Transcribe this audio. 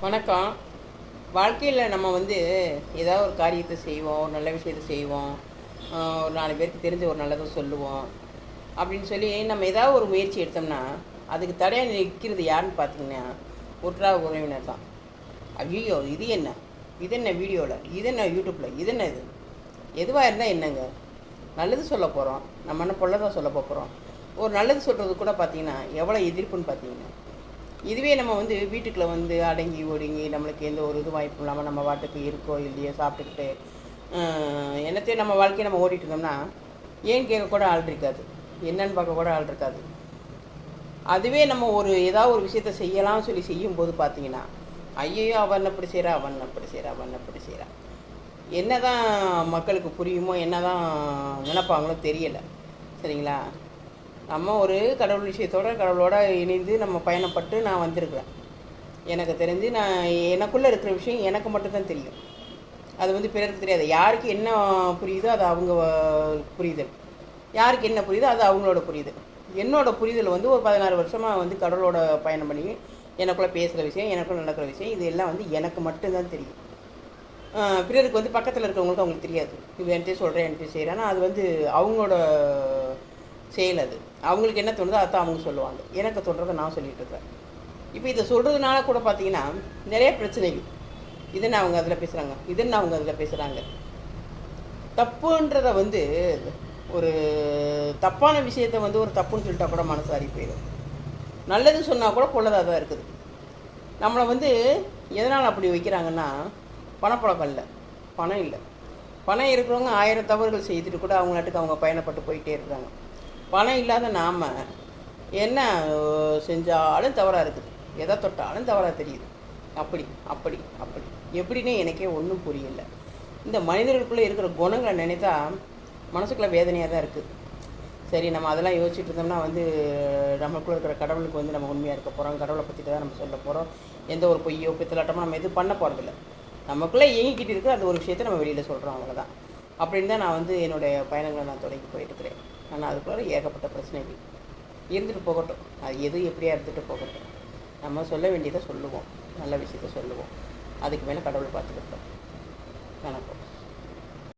வணக்கம். வாழ்க்கையில் நம்ம வந்து ஏதாவது ஒரு காரியத்தை செய்வோம் ஒரு நல்ல விஷயத்தை செய்வோம். ஒரு நாலு பேருக்கு தெரிஞ்ச ஒரு நல்லதை சொல்லுவோம். அப்படின்னு சொல்லி நம்ம ஏதாவது ஒரு முயற்சி எடுத்தோம்னா அதுக்கு தடையாக நிற்கிறது யாருன்னு பார்த்தீங்கன்னா உற்றா உறவினர் தான். ஐயோ இது என்ன? இது என்ன வீடியோவில் இது என்ன யூடியூப்பில் இது என்ன இது? எதுவாக இருந்தால் என்னங்க? நல்லது சொல்ல போகிறோம் நம்ம என்ன பொல்லதான் சொல்ல போகிறோம் ஒரு நல்லது சொல்கிறது கூட பார்த்தீங்கன்னா எவ்வளோ எதிர்ப்புன்னு பார்த்தீங்கன்னா இதுவே நம்ம வந்து வீட்டுக்குள்ளே வந்து அடங்கி ஒடுங்கி நம்மளுக்கு எந்த ஒரு இது வாய்ப்பும் இல்லாமல் நம்ம வாட்டுக்கு இருக்கோ இல்லையோ சாப்பிட்டுக்கிட்டு என்னத்தையும் நம்ம வாழ்க்கையை நம்ம ஓடிட்டு இருந்தோம்னா ஏன் கேட்க கூட ஆள் இருக்காது. என்னன்னு பார்க்க கூட ஆள் இருக்காது. அதுவே நம்ம ஒரு ஏதாவது ஒரு விஷயத்த செய்யலாம்னு சொல்லி செய்யும்போது பார்த்தீங்கன்னா ஐயோ அவன் அப்படி செய்கிறா அவன் அப்படி செய்கிறா அவன் அப்படி செய்கிறா என்னதான் மக்களுக்கு புரியுமோ என்னதான் நினைப்பாங்களோ தெரியலை. சரிங்களா? நம்ம ஒரு கடவுள் விஷயத்தோட கடவுளோட இணைந்து நம்ம பயணப்பட்டு நான் வந்திருக்கிறேன். எனக்கு தெரிஞ்சு நான் எனக்குள்ளே இருக்கிற விஷயம் எனக்கு மட்டும்தான் தெரியும். அது வந்து பிறருக்கு தெரியாது. யாருக்கு என்ன புரியுதோ அது அவங்க புரியுதல் யாருக்கு என்ன புரியுதோ அது அவங்களோட புரியுதல் என்னோட புரிதல் வந்து ஒரு பதினாறு வருஷமாக வந்து கடவுளோட பயணம் பண்ணி எனக்குள்ளே பேசுகிற விஷயம் எனக்குள்ளே நடக்கிற விஷயம் இது எல்லாம் வந்து எனக்கு மட்டும்தான் தெரியும். பிறருக்கு வந்து பக்கத்தில் இருக்கிறவங்களுக்கு அவங்களுக்கு தெரியாது. இது என்கிட்ட சொல்கிறேன் என்கிட்ட செய்கிறேன்னா அது வந்து அவங்களோட செயல் அது. அவங்களுக்கு என்ன தோணுதோ அதான் அவங்க சொல்லுவாங்க. எனக்கு தோன்றதை நான் சொல்லிட்டு இருக்கேன். இப்போ இதை சொல்கிறதுனால கூட பார்த்தீங்கன்னா நிறைய பிரச்சனைகள். இதுன்னு அவங்க அதில் பேசுகிறாங்க இதுன்னு அவங்க அதில் பேசுகிறாங்க தப்புன்றத வந்து ஒரு தப்பான விஷயத்தை வந்து ஒரு தப்புன்னு சொல்லிட்டா கூட மனசு போயிடும். நல்லது சொன்னால் கூட பொல்லதாக தான் இருக்குது. நம்மளை வந்து எதனால் அப்படி வைக்கிறாங்கன்னா பணப்பழக்கம் இல்லை. பணம் இல்லை. பணம் இருக்கிறவங்க ஆயிரம் தவறுகள் செய்துட்டு கூட அவங்க நாட்டுக்கு அவங்க பயணப்பட்டு போயிட்டே இருக்காங்க. பணம் இல்லாத நாம் என்ன செஞ்சாலும் தவறாக இருக்குது. எதை தொட்டாலும் தவறாக தெரியுது. அப்படி அப்படி அப்படி. எப்படின்னு எனக்கே ஒன்றும் புரியல. இந்த மனிதர்களுக்குள்ளே இருக்கிற குணங்களை நினைத்தா மனசுக்குள்ள வேதனையாக தான் இருக்குது சரி நம்ம அதெல்லாம் யோசிச்சுட்டு இருந்தோம்னா வந்து நமக்குள்ளே இருக்கிற கடவுளுக்கு வந்து நம்ம உண்மையாக இருக்க போகிறோம் கடவுளை பற்றி தான் நம்ம சொல்ல போகிறோம் எந்த ஒரு பொய்யோ பித்தலாட்டமோ நம்ம எதுவும் பண்ண போகிறதில்ல நமக்குள்ளே இயங்கிக்கிட்டு இருக்கிற அந்த ஒரு விஷயத்தை நம்ம வெளியில் சொல்கிறோம் அவ்வளோதான் அப்படின்னு தான் நான் வந்து என்னுடைய பயணங்களை நான் தொடங்கி போயிட்டுருக்கிறேன் ஆனால் அதுக்குள்ள ஏகப்பட்ட பிரச்சனைகள். இருந்துட்டு போகட்டும். அது எது எப்படியா இருந்துட்டு போகட்டும். நம்ம சொல்ல வேண்டியதை சொல்லுவோம். நல்ல விஷயத்த சொல்லுவோம். அதுக்கு மேலே கடவுள் பார்த்துக்கிட்டோம். வணக்கம்.